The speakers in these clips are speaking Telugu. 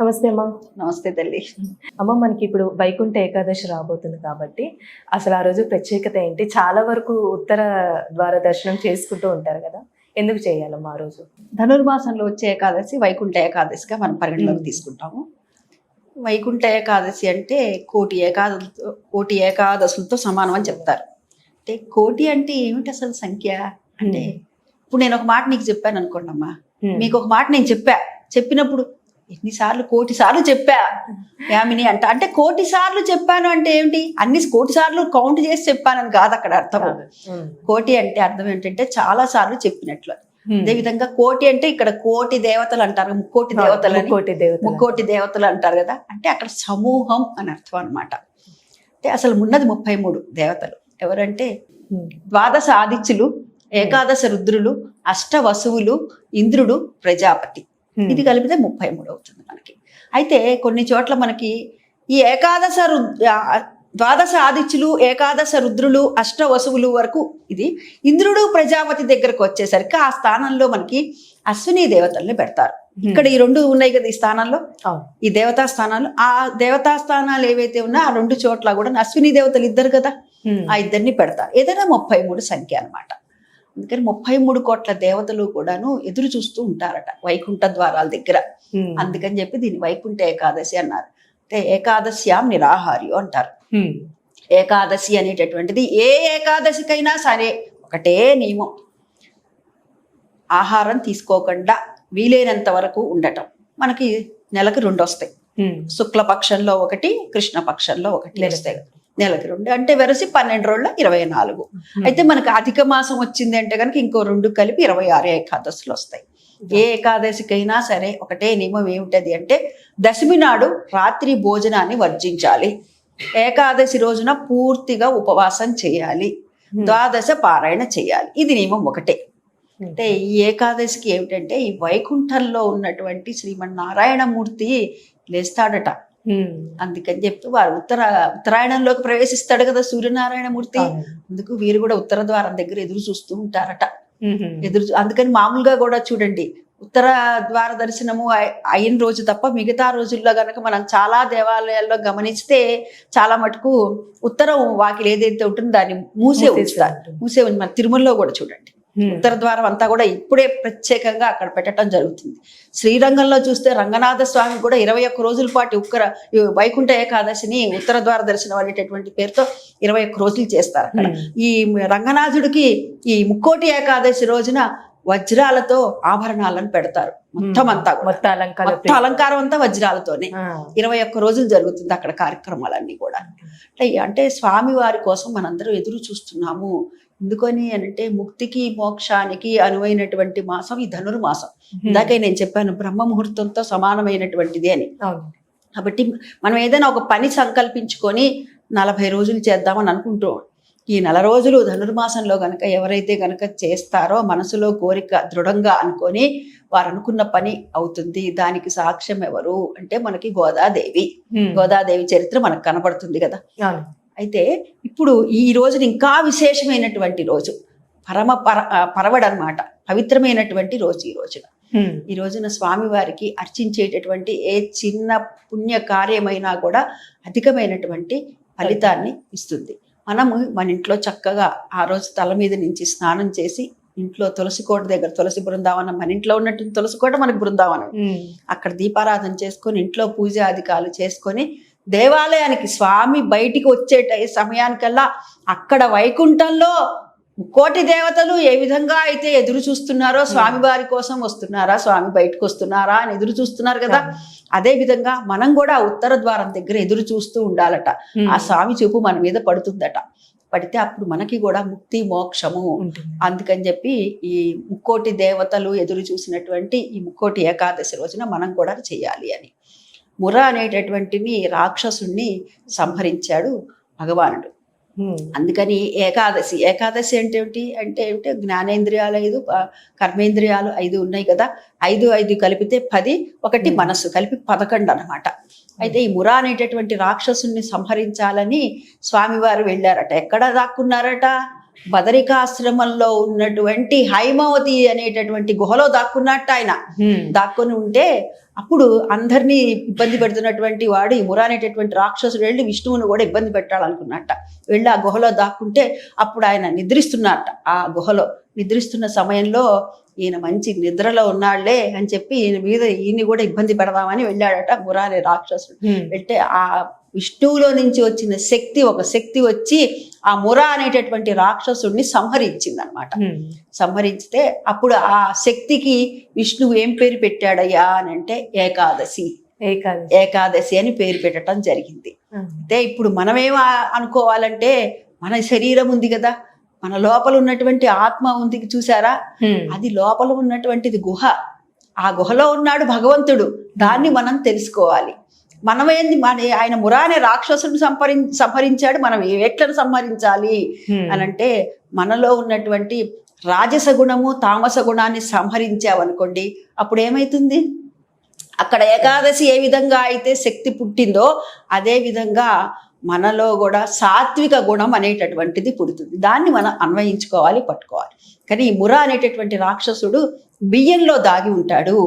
నమస్తే అమ్మా. నమస్తే తల్లి. అమ్మ మనకి ఇప్పుడు వైకుంఠ ఏకాదశి రాబోతుంది కాబట్టి అసలు ఆ రోజు ప్రత్యేకత ఏంటి? చాలా వరకు ఉత్తర ద్వార దర్శనం చేసుకుంటూ ఉంటారు కదా. ఎందుకు చేయాలమ్మా ఆ రోజు? ధనుర్మాసంలో వచ్చే ఏకాదశి వైకుంఠ ఏకాదశిగా మనం పరిగణలోకి. తీసుకుంటాము. వైకుంఠ ఏకాదశి అంటే కోటి ఏకాదశి కోటి ఏకాదశులతో సమానం అని చెప్తారు. అంటే కోటి అంటే ఏమిటి అసలు సంఖ్య? అంటే ఇప్పుడు నేను ఒక మాట నీకు చెప్పాను అనుకోండి అమ్మా. మీకు ఒక మాట నేను చెప్పా. చెప్పినప్పుడు ఎన్నిసార్లు కోటి సార్లు చెప్పా యామిని అంట అంటే కోటి సార్లు చెప్పాను అంటే ఏమిటి అన్ని కోటి సార్లు కౌంట్ చేసి చెప్పానని కాదు అక్కడ అర్థం. కోటి అంటే అర్థం ఏంటంటే చాలా సార్లు చెప్పినట్లు హ్మ్. అదే విధంగా కోటి అంటే ఇక్కడ కోటి దేవతలు అంటారు ముక్కోటి దేవతలు. ముక్కోటి దేవతలు ముక్కోటి దేవతలు అంటారు కదా అంటే అక్కడ సమూహం అని అర్థం అన్నమాట అంటే అసలు ఉన్నది ముప్పై మూడు దేవతలు ఎవరంటే. ద్వాదశ ఆదిత్యులు ఏకాదశ రుద్రులు అష్ట వసువులు ఇంద్రుడు ప్రజాపతి. ఇది కలిపితే ముప్పై మూడు అవుతుంది మనకి. అయితే కొన్ని చోట్ల మనకి ఈ ఏకాదశ ద్వాదశ ఆదిత్యులు ఏకాదశ రుద్రులు అష్ట వసువులు వరకు ఇది ఇంద్రుడు ప్రజాపతి దగ్గరకు వచ్చేసరికి ఆ స్థానంలో మనకి అశ్విని దేవతల్ని పెడతారు. ఇక్కడ ఈ రెండు ఉన్నాయి కదా ఈ స్థానంలో అవును. ఈ దేవతా స్థానాలు. ఆ దేవతా స్థానాలు ఏవైతే ఉన్నా ఆ రెండు చోట్ల కూడా అశ్విని దేవతలు ఇద్దరు కదా. ఆ ఇద్దరిని పెడతారు. ఏదైనా ముప్పై మూడు సంఖ్య అన్నమాట. అందుకని ముప్పై మూడు కోట్ల దేవతలు కూడాను ఎదురు చూస్తూ ఉంటారట వైకుంఠ ద్వారాల దగ్గర. అందుకని చెప్పి దీన్ని వైకుంఠ ఏకాదశి అన్నారు అంటే ఏకాదశ్యాం నిరాహార్యం అంటారు. ఏకాదశి అనేటటువంటిది ఏ ఏకాదశికైనా సరే ఒకటే నియమం ఆహారం తీసుకోకుండా వీలైనంత వరకు ఉండటం మనకి నెలకు రెండు వస్తాయి. శుక్లపక్షంలో ఒకటి కృష్ణపక్షంలో ఒకటి. వస్తాయి నెలకి రెండు అంటే వెరసి పన్నెండు రోజుల ఇరవై నాలుగు. అయితే మనకి అధిక మాసం వచ్చింది అంటే కనుక ఇంకో రెండు కలిపి ఇరవై ఆరు ఏకాదశులు వస్తాయి ఏ ఏకాదశికైనా సరే ఒకటే నియమం ఏమిటది అంటే దశమి నాడు రాత్రి భోజనాన్ని వర్జించాలి ఏకాదశి రోజున పూర్తిగా ఉపవాసం చేయాలి. ద్వాదశ పారాయణ చేయాలి ఇది నియమం ఒకటే. అంటే ఈ ఏకాదశికి ఏమిటంటే ఈ వైకుంఠంలో ఉన్నటువంటి శ్రీమన్నారాయణమూర్తి లేస్తాడట. అందుకని చెప్పి వారు ఉత్తర ఉత్తరాయణంలోకి ప్రవేశిస్తాడు కదా సూర్యనారాయణమూర్తి అవును. అందుకు వీరు కూడా ఉత్తర ద్వారం దగ్గర ఎదురు చూస్తూ ఉంటారట. ఎదురు అందుకని మామూలుగా కూడా చూడండి ఉత్తర ద్వార దర్శనము అయి- అయిన రోజు తప్ప మిగతా రోజుల్లో గనక మనం చాలా దేవాలయాల్లో గమనిస్తే చాలా మటుకు ఉత్తరం వాకిలి ఏదైతే ఉంటుందో దాన్ని మూసే ఉంచుతారు. మూసే ఉంచి మన తిరుమలలో కూడా చూడండి. ఉత్తర ద్వారం అంతా కూడా ఇప్పుడే ప్రత్యేకంగా అక్కడ పెట్టడం జరుగుతుంది. శ్రీరంగంలో చూస్తే రంగనాథ స్వామి కూడా ఇరవై ఒక్క రోజుల పాటు ఉక్కర వైకుంఠ ఏకాదశిని ఉత్తర ద్వార దర్శనం అనేటటువంటి పేరుతో ఇరవై ఒక్క రోజులు చేస్తారు అక్కడ. ఈ రంగనాథుడికి ఈ ముక్కోటి ఏకాదశి రోజున వజ్రాలతో ఆభరణాలను పెడతారు. మొత్తం అంతా. మొత్తం అలంకార మొత్తం అలంకారం అంతా వజ్రాలతోనే. ఇరవై ఒక్క రోజులు జరుగుతుంది అక్కడ కార్యక్రమాలన్నీ కూడా. అంటే అంటే స్వామి వారి కోసం మనందరం ఎదురు చూస్తున్నాము. ఎందుకని అంటే ముక్తికి మోక్షానికి అనువైనటువంటి మాసం ఈ ధనుర్మాసం. ఇందాకే నేను చెప్పాను బ్రహ్మ ముహూర్తంతో సమానమైనటువంటిది అని. కాబట్టి మనం ఏదైనా ఒక పని సంకల్పించుకొని నలభై రోజులు చేద్దామని అనుకుంటాం ఈ నెల రోజులు ధనుర్మాసంలో గనక ఎవరైతే గనక చేస్తారో మనసులో కోరిక దృఢంగా అనుకొని వారు అనుకున్న పని అవుతుంది. దానికి సాక్ష్యం ఎవరు? అంటే మనకి గోదాదేవి. గోదాదేవి చరిత్ర మనకు కనపడుతుంది కదా. అయితే ఇప్పుడు ఈ రోజున ఇంకా విశేషమైనటువంటి రోజు. పరమ పర పరవడనమాట. పవిత్రమైనటువంటి రోజు ఈ రోజున. ఈ రోజున స్వామివారికి అర్చించేటటువంటి ఏ చిన్న పుణ్య కార్యమైనా కూడా అధికమైనటువంటి ఫలితాన్ని ఇస్తుంది. మనము మన ఇంట్లో చక్కగా ఆ రోజు తల మీద నుంచి స్నానం చేసి ఇంట్లో తులసి కోట దగ్గర తులసి బృందావనం మన ఇంట్లో ఉన్నట్టు తులసి కోట మనకు బృందావనం. అక్కడ దీపారాధన చేసుకొని ఇంట్లో పూజ అధికారులు చేసుకొని దేవాలయానికి స్వామి బయటికి వచ్చే సమయానికల్లా అక్కడ వైకుంఠంలో కోటి దేవతలు ఏ విధంగా అయితే ఎదురు చూస్తున్నారో స్వామి వారి కోసం వస్తున్నారా స్వామి బయటకు వస్తున్నారా అని ఎదురు చూస్తున్నారు కదా అదే విధంగా మనం కూడా ఉత్తర ద్వారం దగ్గర ఎదురు చూస్తూ ఉండాలట. ఆ స్వామి చూపు మన మీద పడుతుందట పడితే అప్పుడు మనకి కూడా ముక్తి మోక్షము. అందుకని చెప్పి ఈ ముక్కోటి దేవతలు ఎదురు చూసినటువంటి ఈ ముక్కోటి ఏకాదశి రోజున మనం కూడా చేయాలి అని ముర అనేటటువంటిని రాక్షసుణ్ణి సంహరించాడు భగవానుడు. అందుకని ఏకాదశి. ఏకాదశి అంటే ఏమిటి? అంటే ఏమిటి? జ్ఞానేంద్రియాలు ఐదు కర్మేంద్రియాలు ఐదు ఉన్నాయి కదా. ఐదు ఐదు కలిపితే పది ఒకటి. మనస్సు కలిపి పదకొండు అన్నమాట. అయితే ఈ మురా అనేటటువంటి రాక్షసుని సంహరించాలని స్వామివారు వెళ్ళారట. ఎక్కడ దాక్కున్నారట? బదరికాశ్రమంలో ఉన్నటువంటి హైమవతి అనేటటువంటి గుహలో దాక్కున్నట్టు ఆయన. దాక్కొని ఉంటే అప్పుడు అందరినీ ఇబ్బంది పెడుతున్నటువంటి వాడు ఈ మురా అనేటటువంటి రాక్షసుడు వెళ్ళి విష్ణువుని కూడా ఇబ్బంది పెట్టాలనుకున్నట్ట. వెళ్ళి ఆ గుహలో దాక్కుంటే అప్పుడు ఆయన నిద్రిస్తున్నట్ట ఆ గుహలో నిద్రిస్తున్న సమయంలో ఈయన మంచి నిద్రలో ఉన్నాళ్ళే అని చెప్పి ఈయన మీద ఈయన్ని కూడా ఇబ్బంది పెడదామని వెళ్ళాడట మురా అనే రాక్షసుడు. వెళ్తే ఆ విష్ణువులో నుంచి వచ్చిన శక్తి ఒక శక్తి వచ్చి ఆ మురా అనేటటువంటి రాక్షసుడిని సంహరించింది అనమాట హ్మ్. సంహరిస్తే అప్పుడు ఆ శక్తికి విష్ణువు ఏం పేరు పెట్టాడయ్యా అని అంటే ఏకాదశి ఏకాదశి ఏకాదశి అని పేరు పెట్టడం జరిగింది. అయితే ఇప్పుడు మనమేం ఆ- అనుకోవాలంటే మన శరీరం ఉంది కదా మన లోపల ఉన్నటువంటి ఆత్మ ఉంది చూసారా. అది లోపల ఉన్నటువంటిది గుహ. ఆ గుహలో ఉన్నాడు భగవంతుడు. దాన్ని మనం తెలుసుకోవాలి. మనమేంది? మన ఆయన మురానే రాక్షసుని సంహరి సంహరించాడు. మనం ఏ ఎట్లను సంహరించాలి. అని అంటే మనలో ఉన్నటువంటి రాజస గుణము తామస గుణాన్ని సంహరించావనుకోండి అప్పుడు ఏమైతుంది అక్కడ ఏకాదశి ఏ విధంగా అయితే శక్తి పుట్టిందో అదే విధంగా మనలో కూడా సాత్విక గుణం అనేటటువంటిది పుడుతుంది దాన్ని మనం అన్వయించుకోవాలి పట్టుకోవాలి కానీ ఈ ముర అనేటటువంటి రాక్షసుడు బియ్యంలో దాగి ఉంటాడు.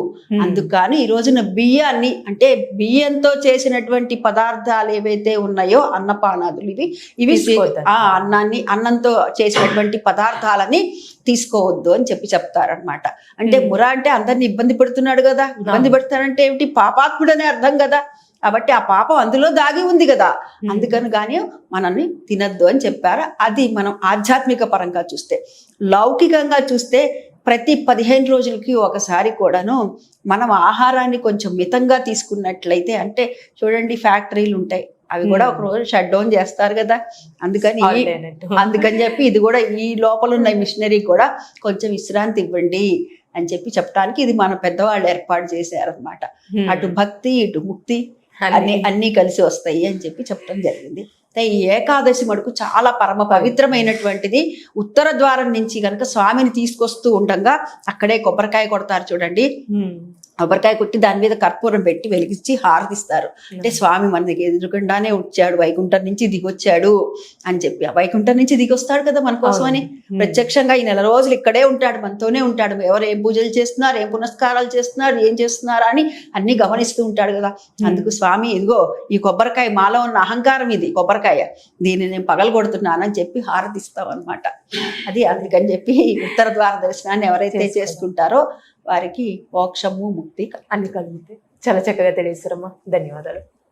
అందుకని ఈ రోజున బియ్యాన్ని అంటే బియ్యంతో చేసినటువంటి పదార్థాలు ఏవైతే ఉన్నాయో అన్నపానాదులు ఇవి ఇవి. ఆ అన్నాన్ని అన్నంతో చేసినటువంటి పదార్థాలని తీసుకోవద్దు అని చెప్పి చెప్తారనమాట అంటే. ముర అంటే అందరిని ఇబ్బంది పెడుతున్నాడు కదా ఇబ్బంది అవును. పెడతాడంటే ఏమిటి పాపాత్ముడనే అర్థం కదా కాబట్టి ఆ పాపం అందులో దాగి ఉంది కదా. అందుకని కానీ మనల్ని తినద్దు అని చెప్పారు అది మనం ఆధ్యాత్మిక పరంగా చూస్తే లౌకికంగా చూస్తే ప్రతి పదిహేను రోజులకి ఒకసారి కూడాను మనం ఆహారాన్ని కొంచెం మితంగా తీసుకున్నట్లయితే అంటే చూడండి ఫ్యాక్టరీలు ఉంటాయి అవి కూడా ఒక. రోజు షట్ డౌన్ చేస్తారు కదా అందుకని. అందుకని చెప్పి ఇది కూడా ఈ లోపల ఉన్న మిషనరీ కూడా కొంచెం విశ్రాంతి ఇవ్వండి అని చెప్పి చెప్పడానికి ఇది మన పెద్దవాళ్ళు ఏర్పాటు చేశారనమాట. అటు భక్తి ఇటు ముక్తి అన్ని. అన్ని కలిసి వస్తాయి అని చెప్పి చెప్పడం జరిగింది ఈ ఏకాదశి మటుకు చాలా పరమ పవిత్రమైనటువంటిది ఉత్తర ద్వారం నుంచి కనుక స్వామిని తీసుకొస్తూ ఉండగా అక్కడే కొబ్బరికాయ కొడతారు చూడండి. కొబ్బరికాయ కొట్టి దాని మీద కర్పూరం పెట్టి వెలిగించి హారతిస్తారు. అంటే స్వామి మన దగ్గర ఎదురుకుండానే వచ్చాడు వైకుంఠం నుంచి దిగొచ్చాడు అని చెప్పి. ఆ వైకుంఠం నుంచి దిగొస్తాడు కదా మన కోసమని హ్మ్. ప్రత్యక్షంగా ఈ నెల రోజులు ఇక్కడే ఉంటాడు మనతోనే ఉంటాడు. ఎవరు ఏం పూజలు చేస్తున్నారు ఏం పునస్కారాలు చేస్తున్నారు ఏం చేస్తున్నారు అని అన్ని గమనిస్తూ ఉంటాడు కదా. అందుకు స్వామి ఇదిగో ఈ కొబ్బరికాయ మాలో ఉన్న అహంకారం ఇది కొబ్బరికాయ. దీన్ని నేను పగలు కొడుతున్నానని చెప్పి హారతిస్తాం అనమాట అది అందుకని చెప్పి ఉత్తర ద్వార దర్శనాన్ని ఎవరైతే. చేసుకుంటారో వారికి మోక్షము ముక్తి అన్ని కలుగుతాయి. చాలా చక్కగా తెలియజేస్తారమ్మా ధన్యవాదాలు.